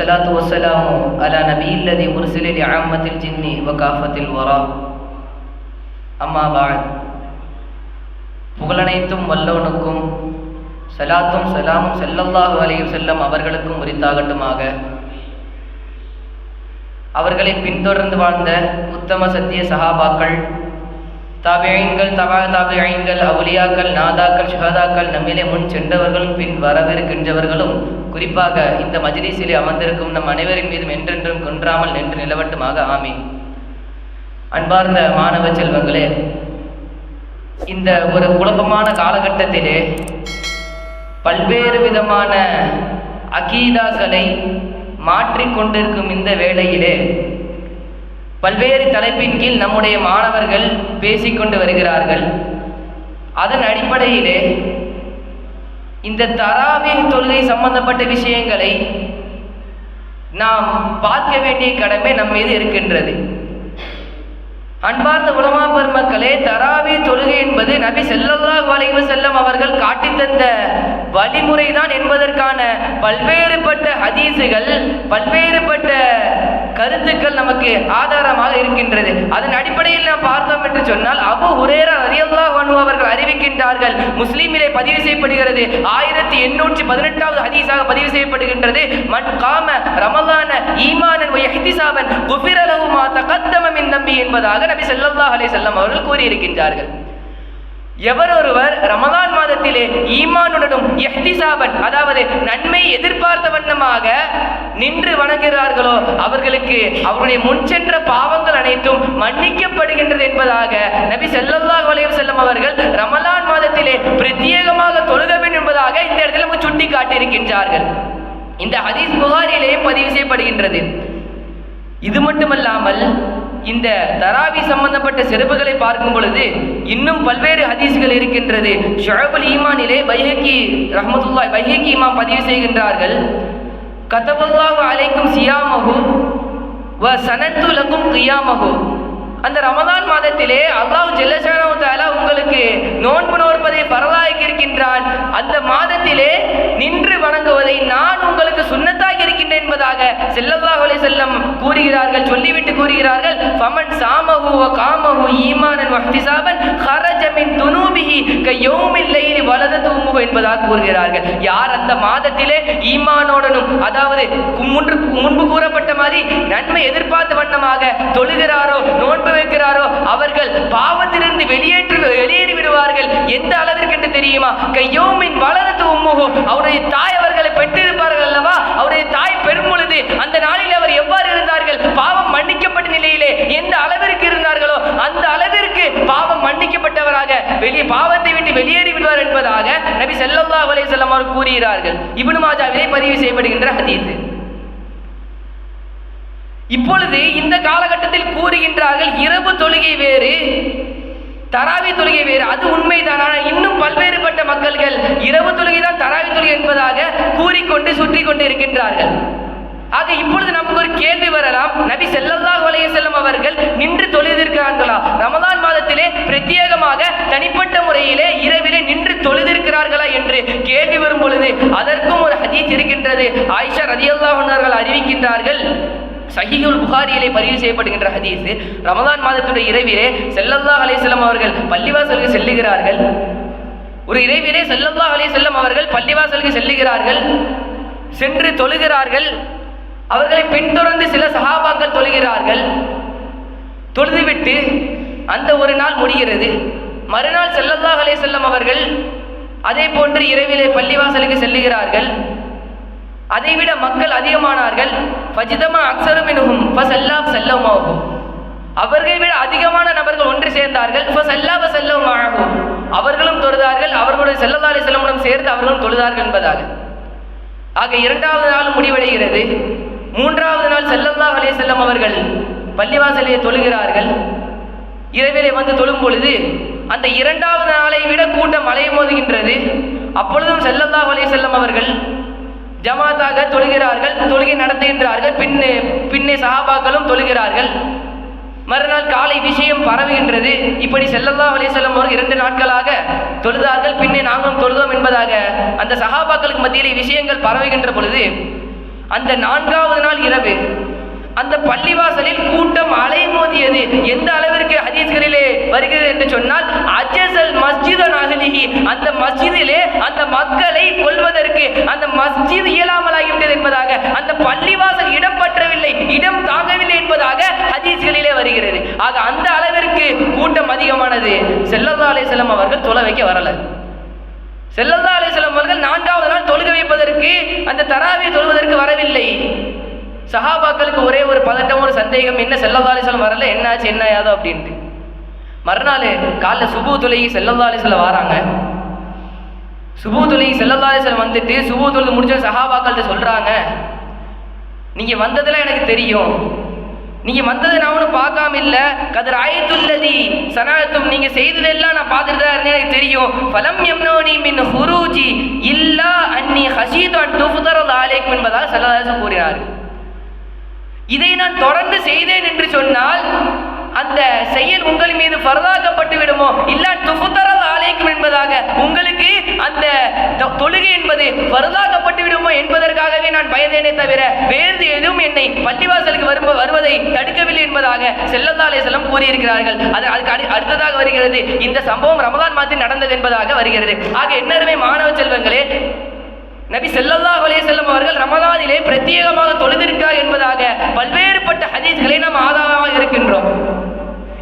والصلاة والسلام على نبي الذي أرسل لعامة الجن وكافة الورى أما بعد புகழனைத்தும் வல்லவனுக்கும் சலாத்தும் சலாமும் செல்லல்லாஹு அலைஹி செல்லம் அவர்களுக்கும் உரித்தாகட்டுமாக அவர்களை பின்தொடர்ந்து வாழ்ந்த உத்தம சத்திய சஹாபாக்கள் தாபியங்கள் தபா தாபியங்கள் அவுலியாக்கள் நாதாக்கள் ஷஹதாக்கள் நம்மிலே முன் சென்றவர்களும் பின் வரவிருக்கின்றவர்களும் குறிப்பாக இந்த மஜ்லிஸிலே அமர்ந்திருக்கும் நம் அனைவரின் மீதும் என்றென்றும் குன்றாமல் நின்று நிலவட்டுமாக ஆமீன். அன்பார்ந்த மாணவ செல்வங்களே இந்த ஒரு குழப்பமான காலகட்டத்திலே பல்வேறு விதமான அகீதாக்களை மாற்றிக்கொண்டிருக்கும் இந்த வேளையிலே பல்வேறு தலைப்பின் கீழ் நம்முடைய மாணவர்கள் பேசிக்கொண்டு வருகிறார்கள். அதன் அடிப்படையிலே இந்த தராவின் தொழுகை சம்பந்தப்பட்ட விஷயங்களை நாம் பார்க்க வேண்டிய கடமை நம் மீது இருக்கின்றது. அன்பார்ந்த உலமா பெருமக்களே தராவி தொழுகை என்பது நபி செல்லல்லா வளைவு செல்லம் அவர்கள் காட்டித் தந்த வழிமுறைதான் என்பதற்கான பல்வேறுபட்ட ஹதீசுகள் பல்வேறுபட்ட கருத்துக்கள் நமக்கு ஆதாரமாக இருக்கின்றது. அதன் அடிப்படையில் நாம் பார்த்தோம் என்று சொன்னால் அபு ஹுரேரா ரதியல்லா வனு அவர்கள் அறிவிக்கின்றார்கள் முஸ்லீமிலே பதிவு செய்யப்படுகிறது. ஆயிரத்தி எண்ணூற்றி பதினெட்டாவது ஹதீஸாக பதிவு செய்யப்படுகின்றது. மண் காம ரமலான ஈமானன் வ இஹ்திசாபன் குஃபிர லஹு மா தகத்தம தம்பி என்பதாக நபி ஸல்லல்லாஹு அலே செல்லம் அவர்கள் கூறியிருக்கின்றார்கள். எவர் ஒருவர் ரமதான் மாதத்திலே ஈமானுடனும் எஹ்திசாபன் அதாவது நன்மை எதிர்பார்த்த வண்ணமாக நின்று வணங்குகிறார்களோ அவர்களுக்கு அவருடைய முன் சென்ற பாவங்கள் அனைத்தும் மன்னிக்கப்படுகின்றது என்பதாக நபி செல்லல்லாஹ் வலையம் செல்லும் அவர்கள் ரமலான் மாதத்திலே பிரத்யேகமாக தொழுக வேண்டும் என்பதாக இந்த இடத்துல நமக்கு சுட்டி காட்டியிருக்கின்றார்கள் இந்த ஹதீஸ் புகாரிலேயே பதிவு செய்யப்படுகின்றது. இது மட்டுமல்லாமல் இந்த தராவி சம்பந்தப்பட்ட சிறப்புகளை பார்க்கும் பொழுது இன்னும் பல்வேறு ஹதீஸ்கள் இருக்கின்றது. ஷொஹபுல் ஈமானிலே பைஹக்கி ரஹமத்துல்லாய் பைஹக்கி இமாம் பதிவு செய்கின்றார்கள். கதபுல்லாஹு அலைக்கும் சியாமகு வ சனத்து லகும் கியாமகு அந்த ரமதான் மாதத்திலே அல்லாஹ் ஜெல்லஷானு தாலா உங்களுக்கு நோன்பு நோற்பதை பரவாகி இருக்கின்றான். அந்த மாதத்திலே நின்று வணங்குவதை நான் உங்களுக்கு சுன்னத்தாக இருக்கின்றேன் என்பதாக செல்லல்லாஹ் அலி செல்லம் கூறுகிறார்கள் சொல்லிவிட்டு கூறுகிறார்கள். ஃபமன் சாமஹு வ காமஹு ஈமானன் வஹ்திசாபன் ஹரஜ மின் துனூபிஹி கயௌமில் லைலி வலததுமுஹு என்பதாக கூறுகிறார்கள். யார் அந்த மாதத்திலே ஈமானோடனும் அதாவது எதிர்பார்த்த வண்ணமாக தொழுகிறாரோ நோன்பு வைக்கிறாரோ அவர்கள் பாவத்திலிருந்து வெளியேற்று வெளியேறி விடுவார்கள். எந்த அளவிற்கு என்று தெரியுமா? கையோமின் வளரத்து உம்முகோ அவருடைய தாய் அவர்களை பெற்றிருப்பார்கள் அல்லவா? அவருடைய தாய் பெறும் பொழுது அந்த நாளில் அவர் எவ்வாறு இருந்தார்கள்? பாவம் மன்னிக்கப்பட்ட நிலையிலே எந்த அளவிற்கு இருந்தார்களோ அந்த அளவிற்கு பாவம் மன்னிக்கப்பட்டவராக வெளியே பாவத்தை விட்டு வெளியேறி விடுவார் என்பதாக நபி ஸல்லல்லாஹு அலை வஸல்லம் அவர்கள் கூறுகிறார்கள். இப்னு மாஜாவிலே பதிவு செய்யப்படுகின்ற ஹதீஸ். இப்பொழுது இந்த காலகட்டத்தில் கூறுகின்றார்கள் இரவு தொழுகை வேறு தராவி தொழுகை வேறு. அது உண்மைதான். ஆனால் இன்னும் பல்வேறுபட்ட மக்கள்கள் இரவு தொழுகை தான் தராவி தொழுகை என்பதாக கூறிக்கொண்டு சுற்றி கொண்டு இருக்கின்றார்கள். ஆக இப்பொழுது நமக்கு ஒரு கேள்வி வரலாம். நபி ஸல்லல்லாஹு வலைய செல்லும் அவர்கள் நின்று தொழுதிருக்கிறார்களா? ரமதான் மாதத்திலே பிரத்யேகமாக தனிப்பட்ட முறையிலே இரவிலே நின்று தொழுதிருக்கிறார்களா என்று கேள்வி வரும் பொழுது அதற்கும் ஒரு ஹதீஸ் இருக்கின்றது. ஆயிஷா ரதியல்லாஹு அவர்கள் அறிவிக்கின்றார்கள். சஹிகுல் புகாரியிலே பதிவு செய்யப்படுகின்ற ஹதீஸ் ரமதான் மாதத்துடைய இரவிலே செல்லல்லா அலைஹி அவர்கள் பள்ளிவாசலுக்கு செல்லுகிறார்கள். ஒரு இரவிலே செல்லல்லா அலைஹி அவர்கள் பள்ளிவாசலுக்கு செல்லுகிறார்கள் சென்று தொழுகிறார்கள். அவர்களை பின்தொடர்ந்து சில சகாபாக்கள் தொழுகிறார்கள். தொழுதுவிட்டு அந்த ஒரு நாள் முடிகிறது. மறுநாள் செல்லல்லா அலைஹி அவர்கள் அதே போன்று இரவிலே பள்ளிவாசலுக்கு செல்லுகிறார்கள். அதைவிட மக்கள் அதிகமானார்கள். ஃபஜிதமா அக்சருமினுகும் ஃபசல்லா செல்லமாகும் அவர்களை விட அதிகமான நபர்கள் ஒன்று சேர்ந்தார்கள். ஃபசல்லா செல்லமாகும் அவர்களும் தொழுதார்கள். அவர்களுடைய செல்லதாலே செல்லமுடன் சேர்ந்து அவர்களும் தொழுதார்கள் என்பதாக. ஆக இரண்டாவது நாள் முடிவடைகிறது. மூன்றாவது நாள் செல்லல்லாஹ் அலைஹி செல்லம் அவர்கள் பள்ளிவாசலே தொழுகிறார்கள். இரவிலே வந்து தொழும் பொழுது அந்த இரண்டாவது நாளை விட கூட்டம் மலை மோதுகின்றது. அப்பொழுதும் செல்லல்லா அலைஹி செல்லம் அவர்கள் ஜமாத்தாக தொழுகிறார்கள் தொழுகை நடத்துகின்றார்கள் பின்னே பின்னே சஹாபாக்களும் தொழுகிறார்கள். மறுநாள் காலை விஷயம் பரவுகின்றது. இப்படி செல்லல்லா அலிசல்லம் அவர்கள் இரண்டு நாட்களாக தொழுதார்கள் பின்னே நாங்களும் தொழுதோம் என்பதாக அந்த சஹாபாக்களுக்கு மத்தியிலே விஷயங்கள் பரவுகின்ற பொழுது அந்த நான்காவது நாள் இரவு அந்த பள்ளிவாசலில் கூட்டம் அலைமோதியது. எந்த அளவிற்கு ஹதீஸ்களிலே வருகிறது என்று சொன்னால் அஜசல் மஸ்ஜித நாகலிகி அந்த மஸ்ஜிதிலே அந்த மக்களை கொள்வதற்கு அந்த மஸ்ஜித் இயலாமலாகிவிட்டது என்பதாக அந்த பள்ளிவாசல் இடம் பற்றவில்லை இடம் தாங்கவில்லை என்பதாக ஹதீஸ்களிலே வருகிறது. ஆக அந்த அளவிற்கு கூட்டம் அதிகமானது. செல்லல்லா அலிஸ்லாம் அவர்கள் தொலை வைக்க வரல. செல்லல்லா அலிஸ்லாம் அவர்கள் நான்காவது நாள் தொழுக வைப்பதற்கு அந்த தராவை தொழுவதற்கு வரவில்லை. சஹாபாக்களுக்கு ஒரே ஒரு பதட்டம் ஒரு சந்தேகம் என்ன செல்லல்லா வரல? என்னாச்சு என்ன யாதோ அப்படின்ட்டு. மறுநாள் காலைல சுபு தொழுகி செல்லல்லா வராங்க. சுபு தொழுகி செல்லல்லா அலிஸ்லாம் வந்துட்டு சுபு தொழுது முடிஞ்ச சஹாபாக்கள்கிட்ட சொல்கிறாங்க நீங்கள் வந்ததெல்லாம் எனக்கு தெரியும். நீங்கள் வந்தது நான் ஒன்றும் பார்க்காம இல்லை. கதிர் ஆயத்துள்ளதி சனாயத்தும் நீங்கள் செய்ததெல்லாம் நான் பார்த்துட்டு தான் இருந்தேன் எனக்கு தெரியும். ஃபலம் எம்னோனி மின் ஹுரூஜி இல்லா அன்னி ஹசீது அன் துஃபுதரல் ஆலேக் என்பதாக செல்லதாசம் கூறினார் இதை நான் தொடர்ந்து செய்தேன் என்று சொன்னால் அந்த செயல் உங்கள் மீது பரதாக்கப்பட்டு விடுமோ? இல்ல துஃபுதரல் ஆலயக்கும் என்பதாக உங்களுக்கு அந்த தொழுகை என்பது பரதாக்கப்பட்டு விடுமோ என்பதற்காகவே நான் பயந்தேனே தவிர வேறு எதுவும் என்னை பள்ளிவாசலுக்கு வரும் வருவதை தடுக்கவில்லை என்பதாக செல்லந்தாலே செல்லம் கூறியிருக்கிறார்கள். அது அதுக்கு அடு- அடுத்ததாக வருகிறது இந்த சம்பவம் ரமதான் மாதத்தில் நடந்தது என்பதாக வருகிறது. ஆக என்னருமே மாணவ செல்வங்களே நபி செல்லல்லா அலே செல்லம் அவர்கள் ரமதானிலே பிரத்யேகமாக தொழுதிருக்கிறார் என்பதாக பல்வேறுபட்ட ஹதீஸ்களை நாம் ஆதாரமாக இருக்கின்றோம்.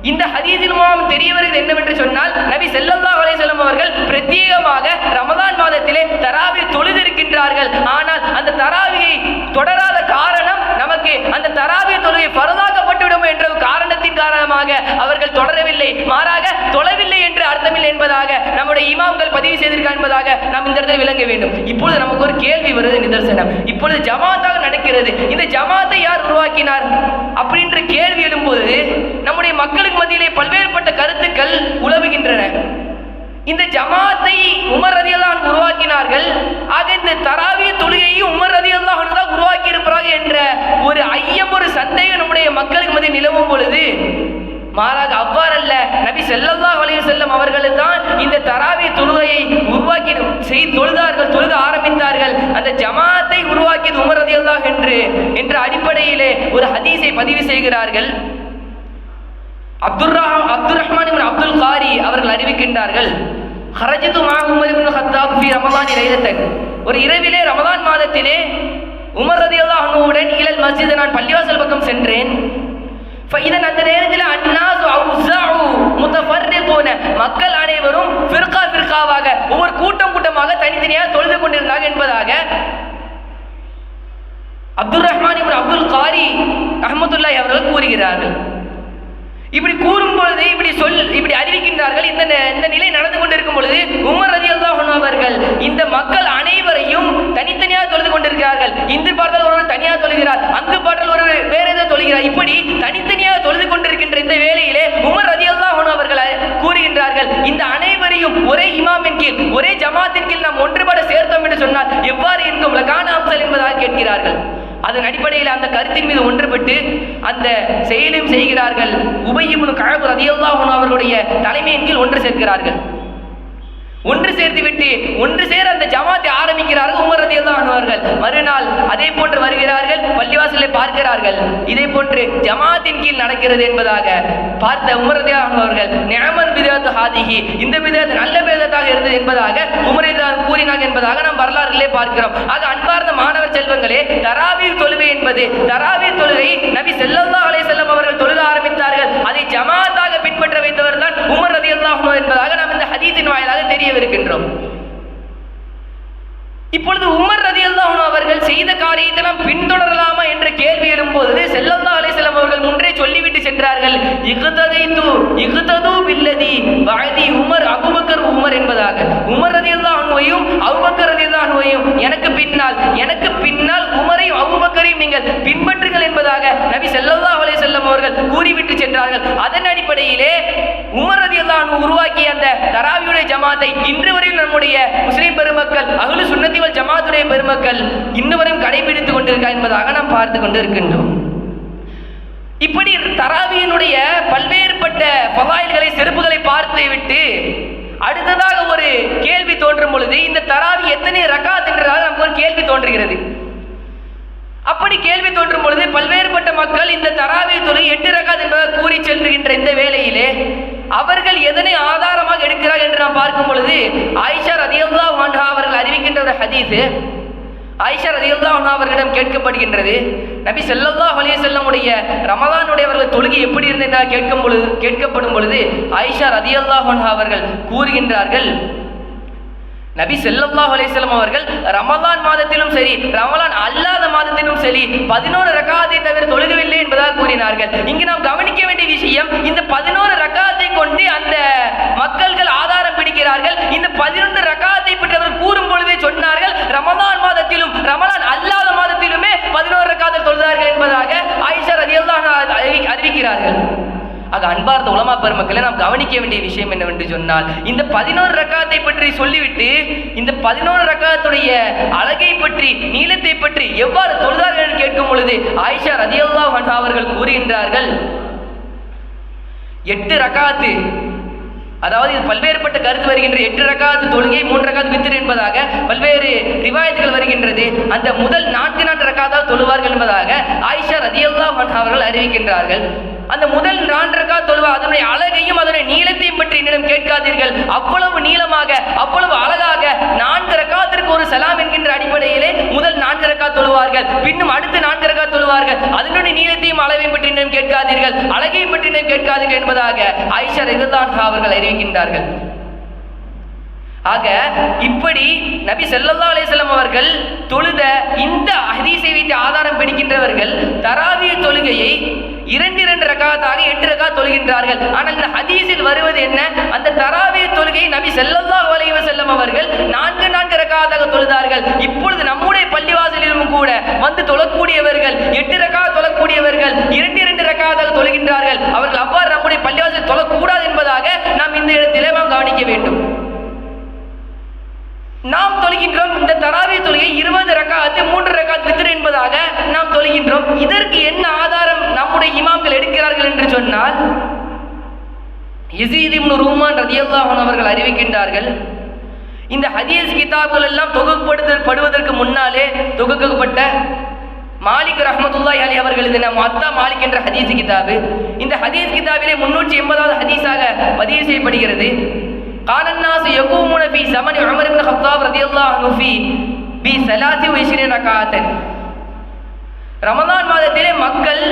இந்த ஹதீஸின் மூலம் தெரிய வருகிறது என்னவென்று சொன்னால் நபி செல்லல்லா அலைஹி அவர்கள் பிரத்யேகமாக ரமதான் மாதத்திலே தராவி தொழுதிருக்கின்றார்கள். ஆனால் அந்த தராவியை தொடராத காரணம் நமக்கு அந்த தராவிய தொழுகை பரதாக்கப்பட்டுவிடும் என்ற காரணத்தின் காரணமாக அவர்கள் தொடரவில்லை. மாறாக தொழவில்லை என்று அர்த்தமில்லை என்பதாக நம்முடைய இமாம்கள் பதிவு செய்திருக்கா என்பதாக நாம் இந்த இடத்தில் விளங்க வேண்டும். இப்பொழுது நமக்கு ஒரு கேள்வி வருது நிதர்சனம். இப்பொழுது ஜமாத்தாக நடக்கிறது. இந்த ஜமாத்தை யார் உருவாக்கினார்? அப்படின்ற கேள்வி எழும்போது நம்முடைய மக்கள் மக்களுக்கு மத்தியிலே பல்வேறுபட்ட கருத்துக்கள் உலவுகின்றன. இந்த ஜமாத்தை உமர் ரதியல்லான் உருவாக்கினார்கள். ஆக இந்த தராவிய தொழுகையை உமர் ரதியல்லான் தான் உருவாக்கி இருப்பார்கள் என்ற ஒரு ஐயம் ஒரு சந்தேகம் நம்முடைய மக்களுக்கு மத்தியில் நிலவும் பொழுது மாறாக அவ்வாறல்ல நபி செல்லல்லா அலைஹி செல்லும் அவர்கள் தான் இந்த தராவிய தொழுகையை உருவாக்கி செய் தொழுதார்கள் தொழுக ஆரம்பித்தார்கள். அந்த ஜமாத்தை உருவாக்கியது உமர் ரதியல்லாஹ் என்று என்ற அடிப்படையிலே ஒரு ஹதீஸை பதிவு செய்கிறார்கள். அப்துல் ரஹ் அப்துல் ரஹ்மான் இப்னு அப்துல் காரி அவர்கள் அறிவிக்கின்றார்கள் ஹரஜித்து மா இப்னு ஹத்தாப் ஃபி ரமலான் ஒரு இரவிலே ரமதான் மாதத்திலே உமர் ரதியல்லாஹு அன்ஹுவுடன் இளல் மஸ்ஜித் நான் பள்ளிவாசல் பக்கம் சென்றேன். இதன் அந்த நேரத்தில் அன்னாசு அவுஸாஉ முத்தஃபர்ரிகூன மக்கள் அனைவரும் ஃபிர்கா ஃபிர்காவாக ஒவ்வொரு கூட்டம் கூட்டமாக தனித்தனியாக தொழுது கொண்டிருந்தாங்க என்பதாக அப்துல் ரஹ்மான் இவர் அப்துல் காரி அஹமதுல்லாய் அவர்கள் கூறுகிறார்கள். இப்படி கூறும் பொழுது இப்படி சொல் இப்படி அறிவிக்கின்றார்கள். இந்த இந்த நிலை நடந்து கொண்டிருக்கும் பொழுது உமர் ரதியல்லாஹு அன்ஹு அவர்கள் இந்த மக்கள் அனைவரையும் தனித்தனியாக தொழுது கொண்டிருக்கிறார்கள். இந்து பாடல் ஒருவர் தனியாக தொழுகிறார் அங்கு பாடல் ஒருவர் வேற ஏதோ தொழுகிறார். இப்படி தனித்தனியாக தொழுது கொண்டிருக்கின்ற இந்த வேளையிலே உமர் ரதியல் தான் அவர்கள் கூறுகின்றார்கள் இந்த அனைவரையும் ஒரே இமாமின் கீழ் ஒரே ஜமாத்தின் கீழ் நாம் ஒன்றுபட சேர்த்தோம் என்று சொன்னால் எவ்வாறு இருக்கும் லகான அம்சல் என்பதாக கேட்கிறார்கள். அதன் அடிப்படையில் அந்த கருத்தின் மீது ஒன்றுபட்டு அந்த செயலும் செய்கிறார்கள் உபயிமுனு கழகு ரதியல்லாஹு அவர்களுடைய தலைமையின் கீழ் ஒன்று சேர்க்கிறார்கள். ஒன்று சேர்த்து விட்டு ஒன்று சேர அந்த ஜமாத்தை ஆரம்பிக்கிறார்கள் உமர் ரதியல்லாஹு அன்ஹு மறுநாள் அதே போன்று வருகிறார்கள் பள்ளிவாசலை பார்க்கிறார்கள். இதே போன்று ஜமாத்தின் கீழ் நடக்கிறது என்பதாக பார்த்த உமர் ரதியல்லாஹு அன்ஹு நியமன் நிஅமத் பிதாத்து இந்த பிதாத் நல்ல பிதாத்தாக இருந்தது என்பதாக உமர் கூறினார் என்பதாக நாம் வரலாறுகளே பார்க்கிறோம். ஆக அன்பார்ந்த மாணவர் செல்வங்களே தராவி தொழுகை என்பது தராவி தொழுகை நபி செல்லல்லா அலை செல்லம் அவர்கள் தொழுக ஆரம்பித்தார்கள். அதை ஜமாத்தாக பின்பற்ற வைத்தவர் தான் உமர் ரதியல்லாஹு என்பதாக நாம் இந்த ஹதீத்தின் வாயிலாக தெரியவிருக்கின்றோம் இப்பொழுது உமர் ரதியல்லாஹு அவர்கள் செய்த காரியத்தை நாம் பின்தொடரலாமா என்ற கேள்வி எழும்போது செல்லல்லா அலைஹிஸ்ஸலாம் அவர்கள் முன்றே சொல்லிவிட்டு சென்றார்கள். இகுததைத்து இகுதது பில்லதி வஅதி உமர் அபுபக்கர் உமர் என்பதாக. உமர் ரதியல்லாஹு அனுவையும் அபூபக்கர் ரதியல்லாஹு அன்ஹுவையும் எனக்கு பின்னால் எனக்கு பின்னால் உமரையும் அபுபக்கரையும் நீங்கள் பின்பற்றுங்கள் என்பதாக நபி செல்லல்லா அவர்கள் கூறிவிட்டு சென்றார்கள். அதன் அடிப்படையிலே உமரதி அல்லான் உருவாக்கிய அந்த தராவியுடைய ஜமாத்தை இன்று வரையும் நம்முடைய முஸ்லிம் பெருமக்கள் அகலு சுண்ணத்திவல் ஜமாத்துடைய பெருமக்கள் இன்று வரையும் கடைபிடித்துக் கொண்டிருக்கா என்பதாக நாம் பார்த்து கொண்டிருக்கின்றோம். இப்படி தராவியினுடைய பல்வேறுபட்ட பவாயில்களை செருப்புகளை பார்த்து விட்டு அடுத்ததாக ஒரு கேள்வி தோன்றும் பொழுது இந்த தராவி எத்தனை ரகாத் என்றதாக நமக்கு ஒரு கேள்வி தோன்றுகிறது. அப்படி கேள்வி தோன்றும் பொழுது பல்வேறுபட்ட மக்கள் இந்த தராவி தொலை எட்டு ரகாத் என்பதை கூறி செல்கின்ற இந்த வேளையிலே அவர்கள் எதனை ஆதாரமாக எடுக்கிறார் என்று நாம் பார்க்கும் பொழுது ஆயிஷா ரதியுல்லா ஹான்ஹா அவர்கள் அறிவிக்கின்ற ஒரு ஹதீஸ் ஐஷா ரதியுல்லா ஹான்ஹா அவர்களிடம் கேட்கப்படுகின்றது. நபி செல்லல்லா அலைஹி செல்லமுடைய ரமதானுடைய அவர்கள் தொழுகை எப்படி இருந்தது கேட்கும் பொழுது கேட்கப்படும் பொழுது ஐஷா ரதியுல்லா ஹான்ஹா அவர்கள் கூறுகின்றார்கள் நபி ஸல்லல்லாஹு அலிசல்லம் அவர்கள் ரமலான் மாதத்திலும் சரி ரமலான் அல்லாத மாதத்திலும் சரி பதினோரு ரக்காத்தை தவிர தொழுகவில்லை என்பதாக கூறினார்கள். இங்கு நாம் கவனிக்க வேண்டிய விஷயம் இந்த பதினோரு ரக்காத்தை கொண்டு அந்த மக்கள்கள் ஆதாரம் பிடிக்கிறார்கள். இந்த பதினொன்று ரக்காத்தை பற்றி அவர் கூறும் பொழுதே சொன்னார்கள் ரமலான் மாதத்திலும் ரமலான் அல்லாத மாதத்திலுமே பதினோரு ரக்காத்தை தொழுதார்கள் என்பதாக ஆயிஷா ரதியல்லாஹு அறிவி அறிவிக்கிறார்கள். ஆக அன்பார்ந்த உலமா பெருமக்களை நாம் கவனிக்க வேண்டிய விஷயம் என்னவென்று சொன்னால் இந்த பதினோரு ரக்காத்தை பற்றி சொல்லிவிட்டு இந்த பதினோரு ரக்காத்துடைய அழகை பற்றி நீளத்தை பற்றி எவ்வாறு தொழுதார்கள் என்று கேட்கும் பொழுது ஆயிஷா ரதியல்லா அவர்கள் கூறுகின்றார்கள் எட்டு ரக்காத்து அதாவது இது பல்வேறுபட்ட கருத்து வருகின்ற எட்டு ரகாத்து தொழுகை மூன்று ரகாத்து வித்திரு என்பதாக பல்வேறு ரிவாயத்துகள் வருகின்றது. அந்த முதல் நான்கு நான்கு ரக்காத்தாக தொழுவார்கள் என்பதாக ஆயிஷா ரதியல்லா அவர்கள் அறிவிக்கின்றார்கள். அந்த முதல் நான்கு தொழுவா? அதனுடைய அழகையும் அதனுடைய நீளத்தையும் பற்றி என்னிடம் கேட்காதீர்கள். அவ்வளவு நீளமாக அவ்வளவு அழகாக நான்கு ரக்காத்திற்கு ஒரு சலாம் என்கின்ற அடிப்படையிலே முதல் நான்கு ரக்கா தொழுவார்கள். பின்னும் அடுத்து நான்கு ரக்கா தொழுவார்கள். அதனுடைய நீளத்தையும் அளவையும் பற்றி என்னிடம் கேட்காதீர்கள். அழகையும் பற்றி என்னிடம் கேட்காதீர்கள் என்பதாக ஐஷர் இதுதான் அவர்கள் அறிவிக்கின்றார்கள். ஆக இப்படி நபி செல்லல்லா அலிசல்லாம் அவர்கள் தொழுத இந்த ஹதீஸை வைத்து ஆதாரம் பிடிக்கின்றவர்கள் தராவிய தொழுகையை இரண்டு இரண்டு ரகாத்தாக எட்டு ரகா தொழுகின்றார்கள். ஆனால் இந்த ஹதீஸில் வருவது என்ன? அந்த தராவே தொழுகை நபி செல்லல்லா வலைவ செல்லம் அவர்கள் நான்கு நான்கு ரகாத்தாக தொழுதார்கள். இப்பொழுது நம்முடைய பள்ளிவாசலிலும் கூட வந்து தொழக்கூடியவர்கள் எட்டு ரகா தொழக்கூடியவர்கள் இரண்டு இரண்டு ரகாத்தாக தொழுகின்றார்கள். அவர்கள் அவ்வாறு நம்முடைய பள்ளிவாசல் தொழக்கூடாது என்பதாக நாம் இந்த இடத்திலே நாம் கவனிக்க வேண்டும். நாம் தொழுகின்றோம். இந்த தராவி தொழுகை இருபது ரக்காத்து மூன்று ரக்காத் வித்திரு என்பதாக நாம் தொழுகின்றோம். இதற்கு என்ன ஆதாரம் நம்முடைய இமாம்கள் எடுக்கிறார்கள் என்று சொன்னால் யசீத் ரூமான் ரதியல்லாஹன் அவர்கள் அறிவிக்கின்றார்கள் இந்த ஹதீஸ் கிதாபுகள் எல்லாம் தொகுப்படுத்தப்படுவதற்கு முன்னாலே தொகுக்கப்பட்ட மாலிக் ரஹமதுல்லா அலி அவர்கள் எழுதின மத்தா மாலிக் என்ற ஹதீஸ் கிதாபு. இந்த ஹதீஸ் கிதாபிலே முன்னூற்றி எண்பதாவது ஹதீஸாக பதிவு செய்யப்படுகிறது. قال الناس يقومون في زمن عمر بن الخطاب رضي الله عنه في بثلاث وعشرين ركعة ரமதான் மாதத்திலே மக்கள்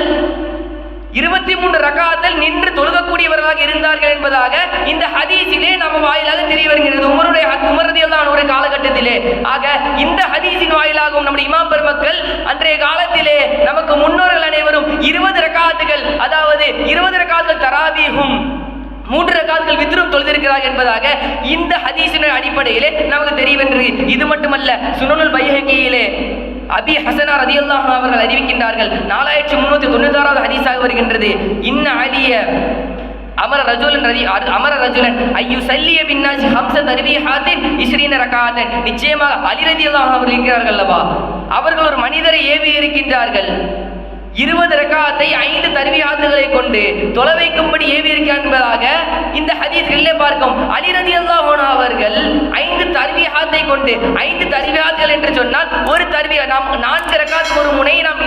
இருபத்தி மூன்று ரகாத்தில் நின்று தொழுகக்கூடியவர்களாக இருந்தார்கள் என்பதாக இந்த ஹதீஸிலே நம்ம வாயிலாக தெரிய வருகிறது உமருடைய உமரதியெல்லாம் ஒரு காலகட்டத்திலே ஆக இந்த ஹதீஸின் வாயிலாகவும் நம்முடைய இமாம் பெருமக்கள் அன்றைய காலத்திலே நமக்கு முன்னோர்கள் அனைவரும் இருபது ரகாத்துகள் அதாவது இருபது ரகாத்துகள் தராபீகும் மூன்று ரகாத்துகள் வித்ரும் தொழுதிருக்கிறார்கள் என்பதாக இந்த ஹதீஸின் அடிப்படையிலே நமக்கு தெரியவென்றது இது மட்டுமல்ல சுனனுல் பைஹகியிலே அபி ஹசனா ரதியல்லாஹு அவர்கள் அறிவிக்கின்றார்கள் நாலாயிரத்தி முன்னூத்தி தொண்ணூத்தாறாவது ஹதீஸாக வருகின்றது. இன்ன அலிய அமர ரஜுலன் ரதி அமர ரஜுலன் ஐயு சல்லிய பின்னாசி ஹம்ச தருவி ஹாத்தின் இஸ்ரீன ரகாதன் நிச்சயமாக அலி ரதியல்லாஹு அவர்கள் இருக்கிறார்கள் அல்லவா? அவர்கள் ஒரு மனிதரை ஏவி இருக்கின்றார்கள் இருபது ரக்காத்தை ஐந்து தருவியாத்துகளை கொண்டு தொலை வைக்கும்படி ஏவி என்பதாக இந்த ஹதீஸ்களிலே பார்க்கும் அலிரதி அல்லா அவர்கள் ஐந்து தருவியாத்தை கொண்டு ஐந்து தருவியாத்துகள் என்று சொன்னால் ஒரு தருவி நாம் நான்கு ரகாத் ஒரு முனை நாம்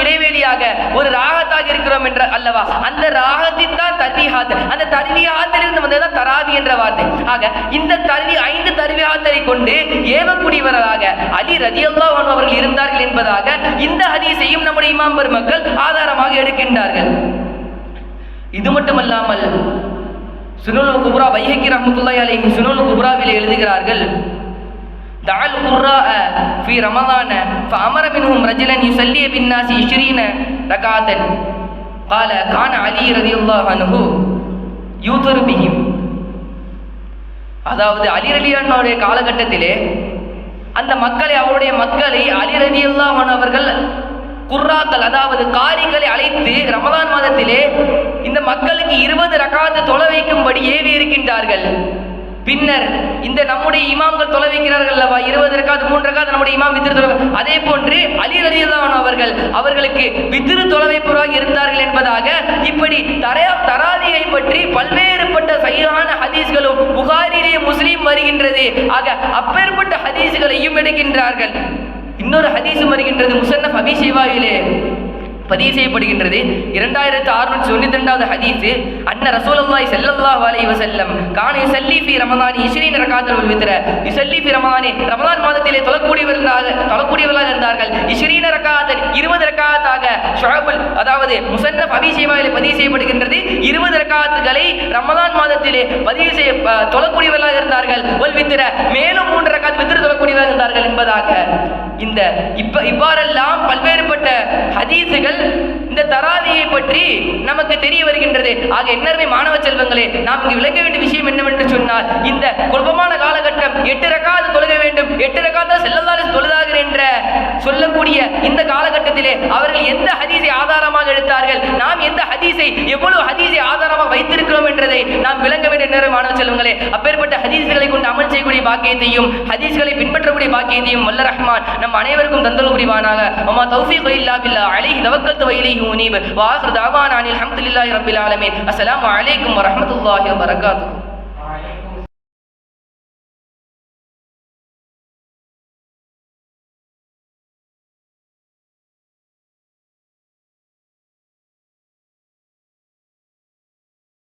இடைவெளியாக ஒரு ராகத்தாக இருக்கிறோம் என்ற அல்லவா? அந்த ராகத்தின் தான் தர்விஹாத் அந்த தர்விஹாத்திலிருந்து வந்ததுதான் தராவி என்ற வார்த்தை. ஆக இந்த தருவி ஐந்து தர்விஹாத்தை கொண்டு ஏவக்கூடியவர்களாக அலி ரதியல்லாஹு அவர்கள் இருந்தார்கள் என்பதாக இந்த ஹதீஸையும் நம்முடைய இமாம் பெருமக்கள் ஆதாரமாக எடுக்கின்றார்கள். இது மட்டுமல்லாமல் சுனூல் குப்ரா வைஹக்கி ரஹமத்துல்லாய் அலி சுனூல் குப்ராவில் எழுதுகிறார்கள் دعا القراء في رمضان فأمر منهم رجلا يصلي بالناس عشرين ركعة قال كان علي رضي الله عنه يوتر بهم அதாவது அலி ரலியானுடைய காலகட்டத்திலே அந்த மக்களை அவருடைய மக்களை அலி ரலியல்லாஹு அன்ஹு அவர்கள் குர்ராக்கள் அதாவது காரிகளை அழைத்து ரமதான் மாதத்திலே இந்த மக்களுக்கு இருபது ரகாத்து தொலை வைக்கும்படி ஏவி இருக்கின்றார்கள் பின்னர் இந்த நம்முடைய இமாம்கள் தொலை வைக்கிறார்கள் அல்லவா? இருபது ரக்காத் மூன்று ரக்காத் நம்முடைய இமாம் வித்திரு தொலை அதே போன்று அலி ரலியல்லாஹு அவர்கள் அவர்களுக்கு வித்திரு தொலை வைப்பவராக இருந்தார்கள் என்பதாக இப்படி தரையா தராதியை பற்றி பல்வேறுபட்ட சையான ஹதீஸ்களும் புகாரிலே முஸ்லீம் வருகின்றது. ஆக அப்பேற்பட்ட ஹதீஸ்களையும் எடுக்கின்றார்கள். இன்னொரு ஹதீஸும் வருகின்றது முசன்னப் அபிஷேவாவிலே பதிவு செய்யப்படுகின்றது. இரண்டாயிரத்து அறுநூற்றி தொண்ணூத்தி ரெண்டாவது ஹதீஸு அன்ன ரசூலல்லாய் ஸல்லல்லாஹு அலைஹி வசல்லம் கான யுஸல்லி ஃபீ ரமதானி 20 ரகாத்தல் வித்திர வித்ர யுஸல்லி ரமதானி ரமதான் மாதத்திலே தொழக்கூடியவர்களாக தொழக்கூடியவர்களாக இருந்தார்கள். இஸ்ரீன ரகாத்தன் இருபது ரகாத்தாக ஷாபுல் அதாவது முஸன்னஃப் அபி பதிவு செய்யப்படுகின்றது. 20 ரகாத்துகளை ரமதான் மாதத்திலே பதிவு செய்ய தொழக்கூடியவர்களாக இருந்தார்கள். வல் வித்திர மேலும் மூன்று ரகாத் வித்திர தொழக்கூடியவர்களாக இருந்தார்கள் என்பதாக. இந்த இப்ப இவ்வாறெல்லாம் பல்வேறுபட்ட ஹதீஸுகள் இந்த தராவியை பற்றி நமக்கு தெரிய வருகின்றது. ஆக என்னருமே மாணவ செல்வங்களே நாம் இங்கு விளங்க வேண்டிய விஷயம் என்னவென்று சொன்னால் இந்த குழப்பமான காலகட்டம் எட்டு ரக்காது தொழுக வேண்டும் எட்டு ரக்காத செல்லதாலே தொழுதார்கள் என்ற சொல்லக்கூடிய இந்த காலகட்டத்திலே அவர்கள் எந்த ஹதீஸை ஆதாரமாக எடுத்தார்கள் நாம் எந்த ஹதீஸை எவ்வளவு ஹதீஸை ஆதாரமாக வைத்திருக்கிறோம் என்றதை நாம் விளங்க நேரம் மாணவ செல்வங்களே அப்பேற்பட்ட ஹதீஸ்களை கொண்டு அமல் செய்யக்கூடிய பாக்கியத்தையும் ஹதீஸ்களை பின்பற்றக்கூடிய பாக்கியத்தையும் வல்ல ரஹ்மான் நம் அனைவருக்கும் தந்தல் புரிவானாக அம்மா தௌஃபீக் இல்லா பில்லா அலை தவக்கல்து வைலைஹி முனீப். வாஹிர் தாவானா அனில் ஹம்துலில்லாஹி ரப்பில் ஆலமீன். அஸ்ஸலாமு அலைக்கும் வரஹ்மத்துல்லாஹி வபரகாத்துஹு